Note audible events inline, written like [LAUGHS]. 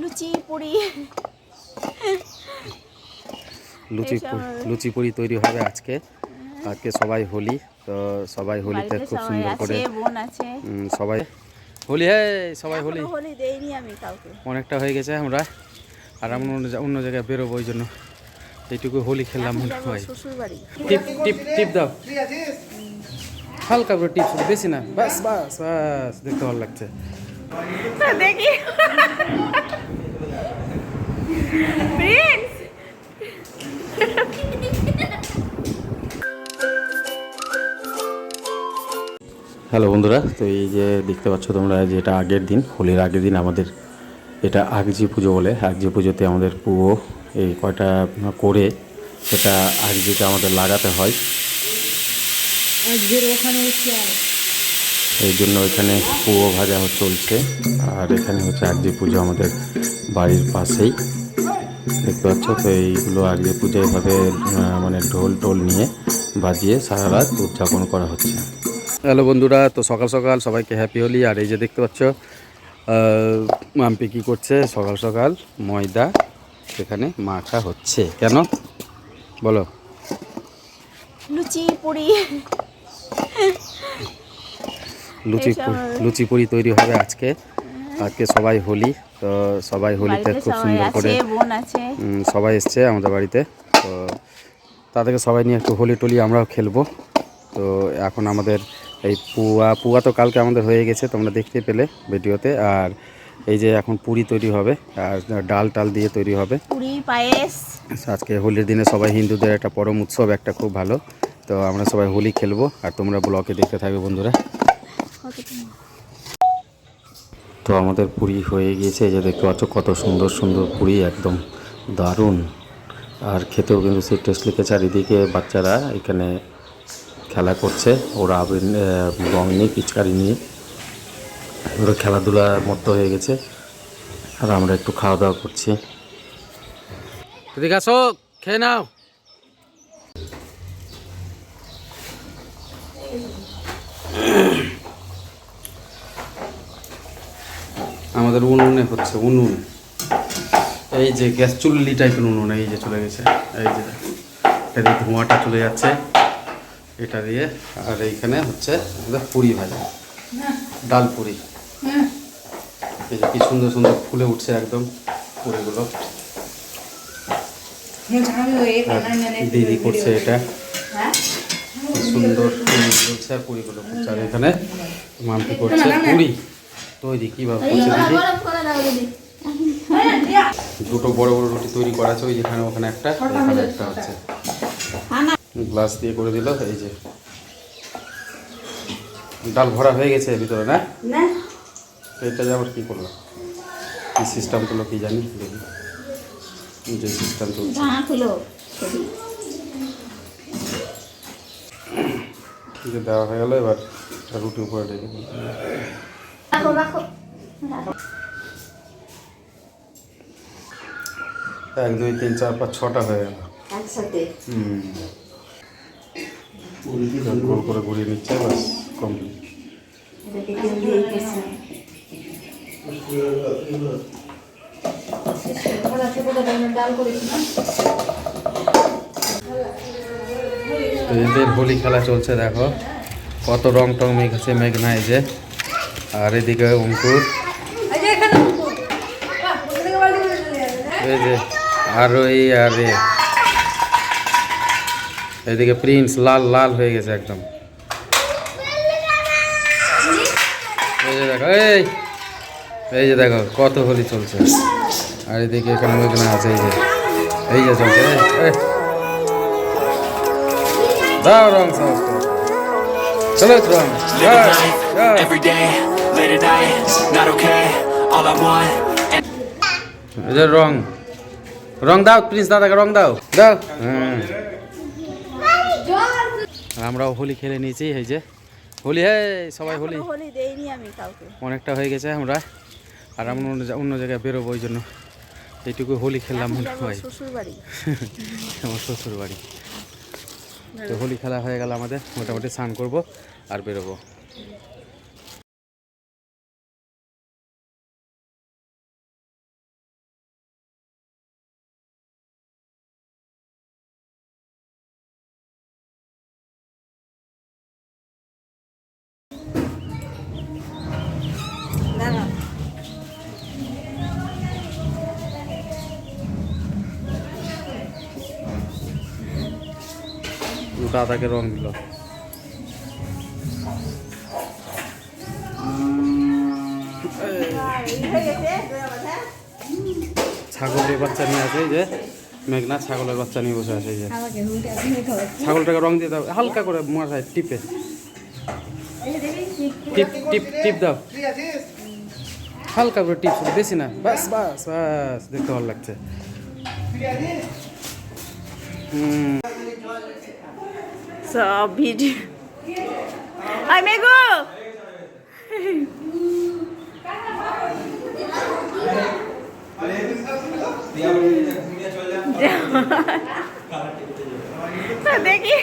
লুচি পুরি। লুচি লুচি পুরি তৈরি হবে আজকে। আজকে সবাই হোলি তো সবাই হোলিতে খুব সুন্দর করে আছে বোন আছে। সবাই হোলি হ্যাঁ সবাই হোলি। হোলি দেইনি আমি কাউকে। অনেকটা হয়ে গেছে আমরা আর আমরা অন্য জায়গায় বেরোবো ওই জন্য। এইটুকু হোলি খেললাম মনে হয়। টিপ টিপ টিপ দাও। হালকা করে টিপ বেশি না। বাস বাস বাস দেখতে ভালো লাগছে। দেখি। প্রিন্স হ্যালো বন্ধুরা। তো এই যে দেখতে পাচ্ছ তোমরা যে এটা আগের দিন হোলির আগের দিন আমাদের এটা আগজি পুজো বলে। আগজি পুজোতে আমাদের পুয়ো এই কয়টা করে সেটা আগজিতে আমাদের লাগাতে হয়। এই জন্য এখানে পুয়ো ভাজা চলছে। আর এখানে হচ্ছে আগজি পুজো আমাদের বাড়ির পাশেই। দেখতে পাচ্ছ তো এইগুলো আগজি পুজো এভাবে মানে ঢোল টোল নিয়ে বাজিয়ে সারা রাত উদযাপন করা হচ্ছে। হ্যালো বন্ধুরা তো সকাল সকাল সবাইকে হ্যাপি হোলি আর এই যে দেখতে পাচ্ছ মাম্পি কী করছে? সকাল সকাল ময়দা সেখানে মাখা হচ্ছে। কেন? বলো। লুচি পুরি। লুচি লুচি পুরি তৈরি হবে আজকে। আজকে সবাই হোলি তো সবাই হোলিতে খুব সুন্দর করে সবাই এসছে আমাদের বাড়িতে তো তাদেরকে সবাই নিয়ে একটু হোলি টোলি আমরাও খেলব। তো এখন আমাদের এই পুয়া পুয়া তো কালকে আমাদের হয়ে গেছে তোমরা দেখতে পেলে ভিডিওতে। আর এই যে এখন পুরি তৈরি হবে আর ডাল টাল দিয়ে তৈরি হবে। পুরি পায়েস। আজকে হোলির দিনে সবাই হিন্দুদের একটা পরম উৎসব একটা খুব ভালো। তো আমরা সবাই হোলি খেলব আর তোমরা ব্লকে দেখতে থাকবে বন্ধুরা। তো আমাদের পুরি হয়ে গিয়েছে যে দেখতে পাচ্ছ কত সুন্দর সুন্দর পুরি, একদম দারুণ। আর খেতেও কিন্তু সেই টেস্ট লিখে চারিদিকে বাচ্চারা এখানে খেলা করছে। ওরা রং নিয়ে, পিচকারি নিয়ে। ওরা খেলাধুলার মতো হয়ে গেছে। আর আমরা একটু খাওয়া দাওয়া করছি। আসো, খেয়ে নাও। আমাদের উনুনে হচ্ছে, উনুন। এই যে গ্যাস চুল্লি টাইপের উনুন এই যে চলে গেছে। এই যে এটা দিয়ে ধোঁয়াটা চলে যাচ্ছে। এটা দিয়ে আর এইখানে হচ্ছে আমাদের পুরি ভাজা। ডাল পুরি। এই যে কি সুন্দর সুন্দর ফুলে উঠছে একদম পুরিগুলো। দিদি করছে এটা। সুন্দর চলছে আর পুরিগুলো। করছে আর এখানে মাম্পি করছে পুরি। তৈরি কীভাবে দুটো বড় বড় রুটি তৈরি করা আছে ওই যেখানে ওখানে একটা একটা হচ্ছে গ্লাস দিয়ে করে দিল এই যে। ডাল ভরা হয়ে গেছে ভিতরে না? এটা যাবার কী করল? কী সিস্টেম করল কি জানি দেখি। যে সিস্টেম চলছে। ঠিক দেওয়া হয়ে গেল এবার রুটি উপরে রেখে। রাখো রাখো এক দুই তিন চার পাঁচ ছটা হয়ে গেল। একসাথে। হুম। গোল করে ঘুরিয়ে নিচ্ছে বাস কমপ্লিট এদের হোলি খেলা চলছে দেখো। কত রং টং মেঘেছে মেঘনা নাই যে। আর এদিকে অঙ্কুর। এই যে আর এই আর এদিকে প্রিন্স লাল লাল হয়ে গেছে একদম। এই যে দেখো এই এই যে দেখো কত হোলি চলছে। আর এদিকে এখানে মেঘনা আছে এই যে। এই যে চলছে। দাও রং সমস্ত চলো রং late at night, not okay. All I want, যে রং। রং দাও প্রিন্স দাদাকে রং দাও। দাও। আমরাও হোলি খেলে নিয়েছি এই যে। হোলি হ্যাঁ সবাই হোলি। হোলি দেইনি আমি কাউকে। অনেকটা হয়ে গেছে আমরা। আর আমরা অন্য জায়গায় বেরোবো ওই জন্য। এইটুকু হোলি খেললাম মনে যাব শ্বশুর বাড়ি আমার শ্বশুর বাড়ি [LAUGHS] তো হোলি খেলা হয়ে গেল আমাদের। মোটামুটি স্নান করব আর বেরোবো। দাদাকে রং দিল। ছাগলের বাচ্চা নিয়ে আছে যে মেঘনা ছাগলের বাচ্চা নিয়ে বসে আছে যে। ছাগলটাকে রং দিয়ে দাও হালকা করে মাথায় টিপে। টিপ টিপ টিপ দাও। হালকা করে টিপ শুধু বেশি না। বাস বাস বাস, দেখতে ভালো লাগছে। সব ভিডিও। দেখি।